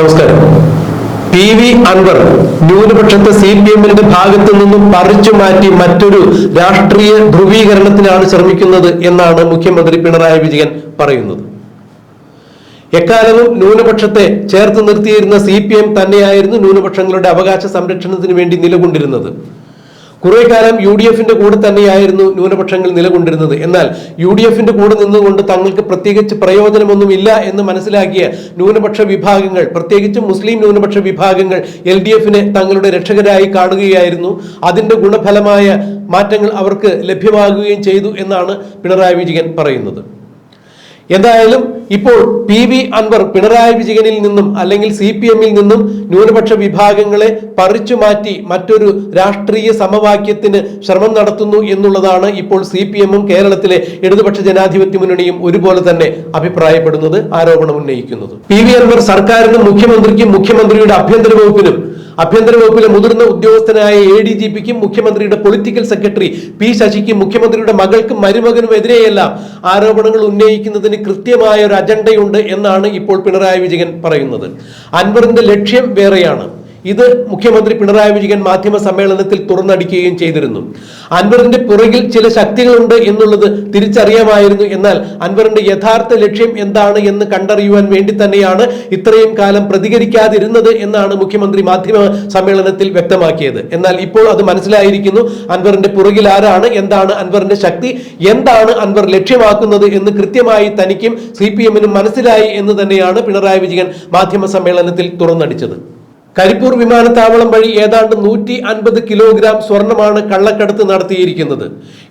നമസ്കാരം. P V Anvar ന്യൂനപക്ഷത്തെ C P എമ്മിന്റെ ഭാഗത്തു നിന്നും പറിച്ചു മാറ്റി മറ്റൊരു രാഷ്ട്രീയ ധ്രുവീകരണത്തിനാണ് ശ്രമിക്കുന്നത് എന്നാണ് മുഖ്യമന്ത്രി പിണറായി വിജയൻ പറയുന്നത്. എക്കാലവും ന്യൂനപക്ഷത്തെ ചേർത്ത് നിർത്തിയിരുന്ന സി പി എം തന്നെയായിരുന്നു ന്യൂനപക്ഷങ്ങളുടെ അവകാശ സംരക്ഷണത്തിന് വേണ്ടി നിലകൊണ്ടിരുന്നത്. കുറെ കാലം യു ഡി എഫിന്റെ കൂടെ തന്നെയായിരുന്നു ന്യൂനപക്ഷങ്ങൾ നിലകൊണ്ടിരുന്നത്. എന്നാൽ യു ഡി എഫിന്റെ കൂടെ നിന്നുകൊണ്ട് തങ്ങൾക്ക് പ്രത്യേകിച്ച് പ്രയോജനമൊന്നുമില്ല എന്ന് മനസ്സിലാക്കിയ ന്യൂനപക്ഷ വിഭാഗങ്ങൾ പ്രത്യേകിച്ച് മുസ്ലിം ന്യൂനപക്ഷ വിഭാഗങ്ങൾ എൽ ഡി എഫിനെ തങ്ങളുടെ രക്ഷകരായി കാണുകയായിരുന്നു. അതിന്റെ ഗുണഫലമായ മാറ്റങ്ങൾ അവർക്ക് ലഭ്യമാകുകയും ചെയ്തു എന്നാണ് പിണറായി വിജയൻ പറയുന്നത്. എന്തായാലും ഇപ്പോൾ പി വി അൻവർ പിണറായി വിജയനിൽ നിന്നും അല്ലെങ്കിൽ സി പി എമ്മിൽ നിന്നും ന്യൂനപക്ഷ വിഭാഗങ്ങളെ പറിച്ചു മാറ്റി മറ്റൊരു രാഷ്ട്രീയ സമവാക്യത്തിന് ശ്രമം നടത്തുന്നു എന്നുള്ളതാണ് ഇപ്പോൾ സി പി എമ്മും കേരളത്തിലെ ഇടതുപക്ഷ ജനാധിപത്യ മുന്നണിയും ഒരുപോലെ തന്നെ അഭിപ്രായപ്പെടുന്നത് ആരോപണം ഉന്നയിക്കുന്നത്. പി വി അൻവർ സർക്കാരിനും മുഖ്യമന്ത്രിക്കും മുഖ്യമന്ത്രിയുടെ ആഭ്യന്തര വകുപ്പിനും ആഭ്യന്തര വകുപ്പിലെ മുതിർന്ന ഉദ്യോഗസ്ഥനായ എ ഡി ജി പിക്കും മുഖ്യമന്ത്രിയുടെ പൊളിറ്റിക്കൽ സെക്രട്ടറി പി ശശിക്കും മുഖ്യമന്ത്രിയുടെ മകൾക്കും മരുമകനും എതിരെയെല്ലാം ആരോപണങ്ങൾ ഉന്നയിക്കുന്നതിന് കൃത്യമായ ഒരു അജണ്ടയുണ്ട് എന്നാണ് ഇപ്പോൾ പിണറായി വിജയൻ പറയുന്നത്. അൻവറിന്റെ ലക്ഷ്യം വേറെയാണ്. ഇത് മുഖ്യമന്ത്രി പിണറായി വിജയൻ മാധ്യമ സമ്മേളനത്തിൽ തുറന്നടിക്കുകയും ചെയ്തിരുന്നു. അൻവറിന്റെ പുറകിൽ ചില ശക്തികളുണ്ട് എന്നുള്ളത് തിരിച്ചറിയാമായിരുന്നു. എന്നാൽ അൻവറിന്റെ യഥാർത്ഥ ലക്ഷ്യം എന്താണ് എന്ന് കണ്ടറിയുവാൻ വേണ്ടി തന്നെയാണ് ഇത്രയും കാലം പ്രതികരിക്കാതിരുന്നത് എന്നാണ് മുഖ്യമന്ത്രി മാധ്യമ സമ്മേളനത്തിൽ വ്യക്തമാക്കിയത്. എന്നാൽ ഇപ്പോൾ അത് മനസ്സിലായിരിക്കുന്നു. അൻവറിന്റെ പുറകിൽ ആരാണ്? എന്താണ് അൻവറിന്റെ ശക്തി? എന്താണ് അൻവർ ലക്ഷ്യമാക്കുന്നത് എന്ന് കൃത്യമായി തനിക്കും സി പി എമ്മിനും മനസ്സിലായി എന്ന് തന്നെയാണ് പിണറായി വിജയൻ മാധ്യമ സമ്മേളനത്തിൽ തുറന്നടിച്ചത്. കരിപ്പൂർ വിമാനത്താവളം വഴി ഏതാണ്ട് നൂറ്റി അൻപത് കിലോഗ്രാം സ്വർണമാണ് കള്ളക്കടത്ത് നടത്തിയിരിക്കുന്നത്.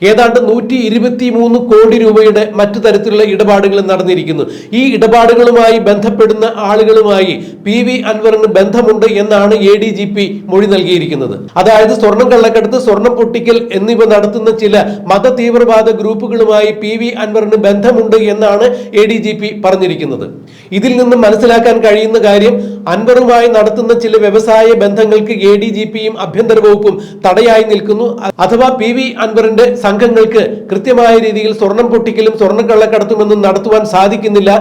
ഏതാണ്ട് നൂറ്റി ഇരുപത്തി മൂന്ന് കോടി രൂപയുടെ മറ്റു തരത്തിലുള്ള ഇടപാടുകൾ നടന്നിരിക്കുന്നു. ഈ ഇടപാടുകളുമായി ബന്ധപ്പെടുന്ന ആളുകളുമായി പി വി അൻവറിന് ബന്ധമുണ്ട് എന്നാണ് എ ഡി ജി പി മൊഴി നൽകിയിരിക്കുന്നത്. അതായത് സ്വർണം കള്ളക്കടത്ത് സ്വർണം പൊട്ടിക്കൽ എന്നിവ നടത്തുന്ന ചില മത തീവ്രവാദ ഗ്രൂപ്പുകളുമായി പി വി അൻവറിന് ബന്ധമുണ്ട് എന്നാണ് എ ഡി ജി പി പറഞ്ഞിരിക്കുന്നത്. ഇതിൽ നിന്ന് മനസ്സിലാക്കാൻ കഴിയുന്ന കാര്യം അൻവറുമായി നടത്തുന്ന ചില വ്യവസായ ബന്ധങ്ങൾക്ക് എ ഡി ജി പിയും ആഭ്യന്തര വകുപ്പും തടയായി നിൽക്കുന്നു. അഥവാ പി വി അൻവറിന്റെ സംഘങ്ങൾക്ക് കൃത്യമായ രീതിയിൽ സ്വർണം പൊട്ടിക്കലും സ്വർണക്കള്ളക്കടത്തുമെന്നും നടത്തുവാൻ സാധിക്കുന്നില്ല.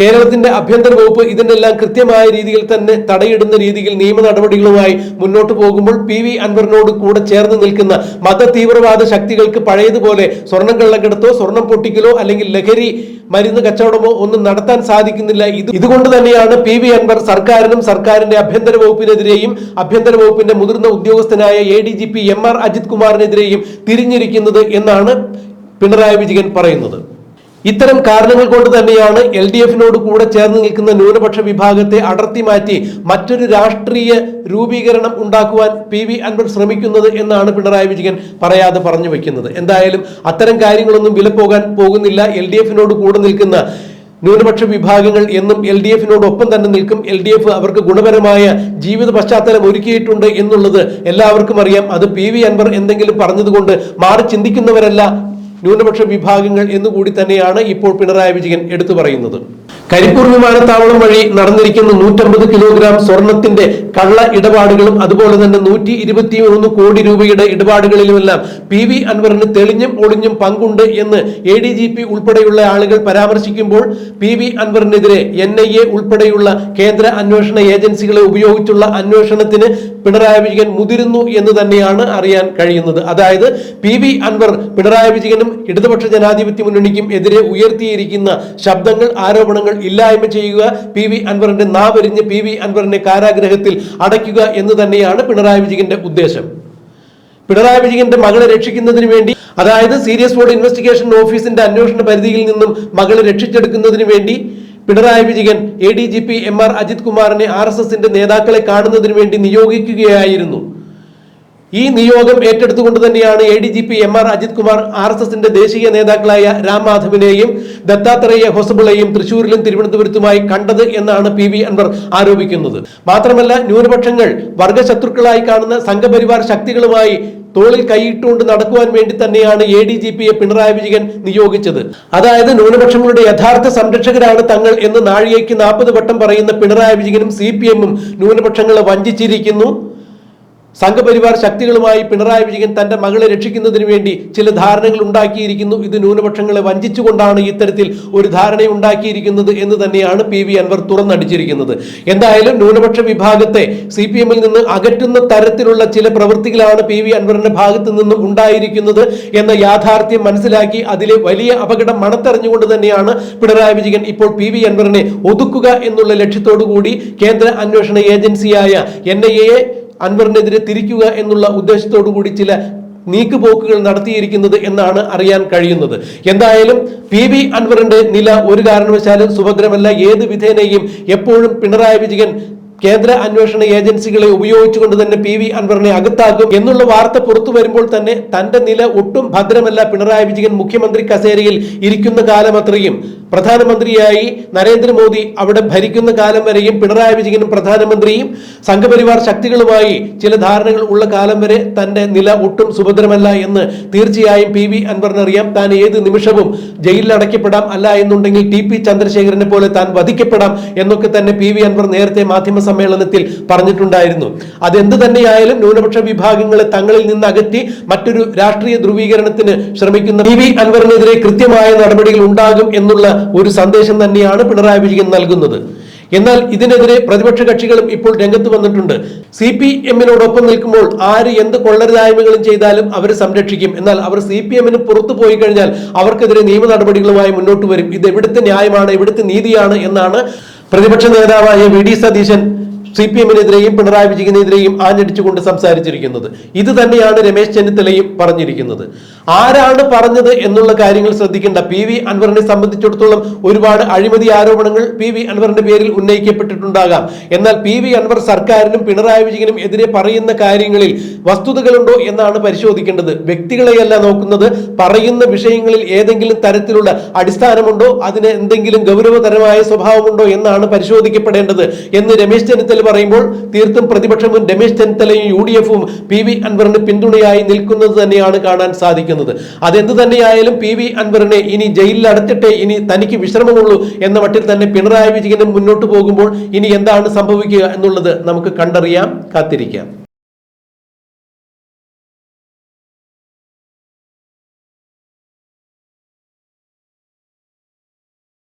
കേരളത്തിന്റെ ആഭ്യന്തര വകുപ്പ് ഇതിനെല്ലാം കൃത്യമായ രീതിയിൽ തന്നെ തടയിടുന്ന രീതിയിൽ നിയമ നടപടികളുമായി മുന്നോട്ട് പോകുമ്പോൾ പി വി അൻവറിനോട് കൂടെ ചേർന്ന് നിൽക്കുന്ന മത തീവ്രവാദ ശക്തികൾക്ക് പഴയതുപോലെ സ്വർണം കള്ളക്കെടുത്തോ സ്വർണം പൊട്ടിക്കലോ അല്ലെങ്കിൽ ലഹരി മരുന്ന് കച്ചവടമോ ഒന്നും നടത്താൻ സാധിക്കുന്നില്ല. ഇത് ഇതുകൊണ്ട് തന്നെയാണ് പി വി അൻവർ സർക്കാരിനും സർക്കാരിന്റെ ആഭ്യന്തര വകുപ്പിനെതിരെയും ആഭ്യന്തര വകുപ്പിന്റെ മുതിർന്ന ഉദ്യോഗസ്ഥനായ A D G P M R Ajith കുമാറിനെതിരെയും തിരിഞ്ഞിരിക്കുന്നത് എന്നാണ് പിണറായി വിജയൻ പറയുന്നത്. ഇത്തരം കാരണങ്ങൾ കൊണ്ട് തന്നെയാണ് എൽ ഡി എഫിനോട് കൂടെ ചേർന്ന് നിൽക്കുന്ന ന്യൂനപക്ഷ വിഭാഗത്തെ അടർത്തി മാറ്റി മറ്റൊരു രാഷ്ട്രീയ രൂപീകരണം ഉണ്ടാക്കുവാൻ പി വി അൻവർ ശ്രമിക്കുന്നത് എന്നാണ് പിണറായി വിജയൻ പറയാതെ പറഞ്ഞു വെക്കുന്നത്. എന്തായാലും അത്തരം കാര്യങ്ങളൊന്നും വിലപ്പോകാൻ പോകുന്നില്ല. എൽ ഡി എഫിനോട് കൂടെ നിൽക്കുന്ന ന്യൂനപക്ഷ വിഭാഗങ്ങൾ എന്നും എൽ ഡി എഫിനോടൊപ്പം തന്നെ നിൽക്കും. എൽ ഡി എഫ് അവർക്ക് ഗുണപരമായ ജീവിത പശ്ചാത്തലം ഒരുക്കിയിട്ടുണ്ട് എന്നുള്ളത് എല്ലാവർക്കും അറിയാം. അത് പി വി അൻവർ എന്തെങ്കിലും പറഞ്ഞതുകൊണ്ട് മാറി ചിന്തിക്കുന്നവരല്ല ന്യൂനപക്ഷ വിഭാഗങ്ങൾ എന്നുകൂടി തന്നെയാണ് ഇപ്പോൾ പിണറായി വിജയൻ എടുത്തു പറയുന്നത്. കരിപ്പൂർ വിമാനത്താവളം വഴി നടന്നിരിക്കുന്ന നൂറ്റമ്പത് കിലോഗ്രാം സ്വർണത്തിന്റെ കള്ള ഇടപാടുകളും അതുപോലെ തന്നെ നൂറ്റി ഇരുപത്തി മൂന്ന് കോടി രൂപയുടെ ഇടപാടുകളിലുമെല്ലാം പി വി അൻവറിന് തെളിഞ്ഞും ഒളിഞ്ഞും പങ്കുണ്ട് എന്ന് എ ഡി ജി പി ഉൾപ്പെടെയുള്ള ആളുകൾ പരാമർശിക്കുമ്പോൾ പി വി അൻവറിനെതിരെ എൻ ഐ എ ഉൾപ്പെടെയുള്ള കേന്ദ്ര അന്വേഷണ ഏജൻസികളെ ഉപയോഗിച്ചുള്ള അന്വേഷണത്തിന് പിണറായി വിജയൻ മുതിരുന്നു എന്ന് തന്നെയാണ് അറിയാൻ കഴിയുന്നത്. അതായത് പി വി അൻവർ പിണറായി വിജയനും ഇടതുപക്ഷ ജനാധിപത്യ മുന്നണിക്കും എതിരെ ഉയർത്തിയിരിക്കുന്ന ശബ്ദങ്ങൾ ആരോപണങ്ങൾ ഇല്ലായ്മ ചെയ്യുക പി വി അൻവറിന്റെ നാവരിഞ്ഞ് പി വി അൻവറിനെ കാരാഗ്രഹത്തിൽ അടയ്ക്കുക എന്ന് തന്നെയാണ് പിണറായി വിജയന്റെ ഉദ്ദേശം. പിണറായി വിജയന്റെ മകളെ രക്ഷിക്കുന്നതിന് വേണ്ടി അതായത് സീരിയസ് ഫോർഡ് ഇൻവെസ്റ്റിഗേഷൻ ഓഫീസിന്റെ അന്വേഷണ പരിധിയിൽ നിന്നും മകളെ രക്ഷിച്ചെടുക്കുന്നതിന് വേണ്ടി Pinarayi Vijayan A D G P M R Ajith കുമാറിനെ ആർ എസ് എസിന്റെ നേതാക്കളെ കാണുന്നതിന് വേണ്ടി നിയോഗിക്കുകയായിരുന്നു. ഈ നിയോഗം ഏറ്റെടുത്തുകൊണ്ട് തന്നെയാണ് A D G P M R Ajith Kumar R S എസിന്റെ ദേശീയ നേതാക്കളായ രാം മാധവിനെയും ദത്താത്രേയ ഹൊസബിളെയും തൃശൂരിലും തിരുവനന്തപുരത്തുമായി കണ്ടത് എന്നാണ് പി വി അൻവർ ആരോപിക്കുന്നത്. മാത്രമല്ല ന്യൂനപക്ഷങ്ങൾ വർഗശത്രുക്കളായി കാണുന്ന സംഘപരിവാർ ശക്തികളുമായി തോളിൽ കൈയിട്ടുകൊണ്ട് നടക്കുവാൻ വേണ്ടി തന്നെയാണ് എ ഡി ജി പിയെ പിണറായി വിജയൻ നിയോഗിച്ചത്. അതായത് ന്യൂനപക്ഷങ്ങളുടെ യഥാർത്ഥ സംരക്ഷകരാണ് തങ്ങൾ എന്ന് നാഴികയ്ക്ക് നാൽപ്പത് വട്ടം പറയുന്ന പിണറായി വിജയനും സി പി എമ്മും ന്യൂനപക്ഷങ്ങളെ വഞ്ചിച്ചിരിക്കുന്നു. സംഘപരിവാർ ശക്തികളുമായി പിണറായി വിജയൻ തന്റെ മകളെ രക്ഷിക്കുന്നതിന് വേണ്ടി ചില ധാരണകൾ ഉണ്ടാക്കിയിരിക്കുന്നു. ഇത് ന്യൂനപക്ഷങ്ങളെ വഞ്ചിച്ചുകൊണ്ടാണ് ഇത്തരത്തിൽ ഒരു ധാരണ ഉണ്ടാക്കിയിരിക്കുന്നത് എന്ന് തന്നെയാണ് പി വി അൻവർ തുറന്നടിച്ചിരിക്കുന്നത്. എന്തായാലും ന്യൂനപക്ഷ വിഭാഗത്തെ സി പി എമ്മിൽ നിന്ന് അകറ്റുന്ന തരത്തിലുള്ള ചില പ്രവൃത്തികളാണ് പി വി അൻവറിന്റെ ഭാഗത്ത് നിന്നും ഉണ്ടായിരിക്കുന്നത് എന്ന യാഥാർത്ഥ്യം മനസ്സിലാക്കി അതിലെ വലിയ അപകടം മണത്തെറിഞ്ഞുകൊണ്ട് തന്നെയാണ് പിണറായി വിജയൻ ഇപ്പോൾ പി വി അൻവറിനെ ഒതുക്കുക എന്നുള്ള ലക്ഷ്യത്തോടു കൂടി കേന്ദ്ര അന്വേഷണ ഏജൻസിയായ എൻ ഐ അൻവറിനെതിരെ തിരിക്കുക എന്നുള്ള ഉദ്ദേശത്തോടു കൂടി ചില നീക്കുപോക്കുകൾ നടത്തിയിരിക്കുന്നത് എന്നാണ് അറിയാൻ കഴിയുന്നത്. എന്തായാലും പി ബി അൻവറിന്റെ നില ഒരു കാരണവശാലും സുഭദ്രമല്ല. ഏത് വിധേനയും എപ്പോഴും പിണറായി വിജയൻ കേന്ദ്ര അന്വേഷണ ഏജൻസികളെ ഉപയോഗിച്ചുകൊണ്ട് തന്നെ പി വി അൻവറിനെ അകത്താക്കും എന്നുള്ള വാർത്ത പുറത്തു വരുമ്പോൾ തന്നെ തന്റെ നില ഒട്ടും ഭദ്രമല്ല. പിണറായി വിജയൻ മുഖ്യമന്ത്രി കസേരയിൽ ഇരിക്കുന്ന കാലം അത്രയും പ്രധാനമന്ത്രിയായി നരേന്ദ്രമോദി അവിടെ ഭരിക്കുന്ന കാലം വരെയും പിണറായി വിജയനും പ്രധാനമന്ത്രിയും സംഘപരിവാർ ശക്തികളുമായി ചില ധാരണകൾ ഉള്ള കാലം വരെ തന്റെ നില ഒട്ടും സുഭദ്രമല്ല എന്ന് തീർച്ചയായും പി വി അൻവറിനറിയാം താൻ ഏത് നിമിഷവും ജയിലിൽ അടയ്ക്കപ്പെടാം അല്ല എന്നുണ്ടെങ്കിൽ ടി പി ചന്ദ്രശേഖരനെ പോലെ താൻ വധിക്കപ്പെടാം എന്നൊക്കെ തന്നെ പി വി അൻവർ നേരത്തെ മാധ്യമ സമ്മേളനത്തിൽ പറഞ്ഞിട്ടുണ്ടായിരുന്നു. അതെന്ത് തന്നെയായാലും ന്യൂനപക്ഷ വിഭാഗങ്ങളെ തങ്ങളിൽ നിന്ന് അകറ്റി മറ്റൊരു രാഷ്ട്രീയ ധ്രുവീകരണത്തിന് ശ്രമിക്കുന്ന പി വി അൻവറിനെതിരെ കൃത്യമായ നടപടികൾ ഉണ്ടാകും എന്നുള്ള ഒരു സന്ദേശം തന്നെയാണ് പിണറായി വിജയൻ നൽകുന്നത്. എന്നാൽ ഇതിനെതിരെ പ്രതിപക്ഷ കക്ഷികളും ഇപ്പോൾ രംഗത്ത് വന്നിട്ടുണ്ട്. സി പി എമ്മിനോടൊപ്പം നിൽക്കുമ്പോൾ ആര് എന്ത് കൊള്ളരുതായ്മകളും ചെയ്താലും അവരെ സംരക്ഷിക്കും. എന്നാൽ അവർ സി പി എമ്മിന് പുറത്തു പോയി കഴിഞ്ഞാൽ അവർക്കെതിരെ നിയമ നടപടികളുമായി മുന്നോട്ട് വരും. ഇത് എവിടുത്തെ ന്യായമാണ് എവിടുത്തെ നീതിയാണ് എന്നാണ് പ്രതിപക്ഷ നേതാവായ V D Satheesan C P എമ്മിനെതിരെയും പിണറായി വിജയനെതിരെയും ആഞ്ഞടിച്ചുകൊണ്ട് സംസാരിച്ചിരിക്കുന്നത്. ഇത് തന്നെയാണ് രമേശ് ചെന്നിത്തലയും പറഞ്ഞിരിക്കുന്നത്. ആരാണ് പറഞ്ഞത് എന്നുള്ള കാര്യങ്ങൾ ശ്രദ്ധിക്കേണ്ട പി വി അൻവറിനെ സംബന്ധിച്ചിടത്തോളം ഒരുപാട് അഴിമതി ആരോപണങ്ങൾ പി വി അൻവറിന്റെ പേരിൽ ഉന്നയിക്കപ്പെട്ടിട്ടുണ്ടാകാം. എന്നാൽ പി വി അൻവർ സർക്കാരിനും പിണറായി വിജയനും എതിരെ പറയുന്ന കാര്യങ്ങളിൽ വസ്തുതകളുണ്ടോ എന്നാണ് പരിശോധിക്കേണ്ടത്. വ്യക്തികളെയല്ല നോക്കുന്നത്. പറയുന്ന വിഷയങ്ങളിൽ ഏതെങ്കിലും തരത്തിലുള്ള അടിസ്ഥാനമുണ്ടോ? അതിന് എന്തെങ്കിലും ഗൗരവതരമായ സ്വഭാവമുണ്ടോ എന്നാണ് പരിശോധിക്കപ്പെടേണ്ടത് എന്ന് രമേശ് ചെന്നിത്തല പറയുമ്പോൾ തീർത്തും പ്രതിപക്ഷവും രമേശ് ചെന്നിത്തലയും യു ഡി എഫും പി വി അൻവറിന് പിന്തുണയായി നിൽക്കുന്നത് തന്നെയാണ് കാണാൻ സാധിക്കുന്നത്. അതെന്ത് തന്നെയായാലും പി വി അൻവറിനെ ഇനി ജയിലിൽ അടച്ചിട്ടേ ഇനി തനിക്ക് വിശ്രമമുള്ളൂ എന്ന മട്ടിൽ തന്നെ പിണറായി വിജയനും മുന്നോട്ട് പോകുമ്പോൾ ഇനി എന്താണ് സംഭവിക്കുക എന്നുള്ളത് നമുക്ക് കണ്ടറിയാം കാത്തിരിക്കാം.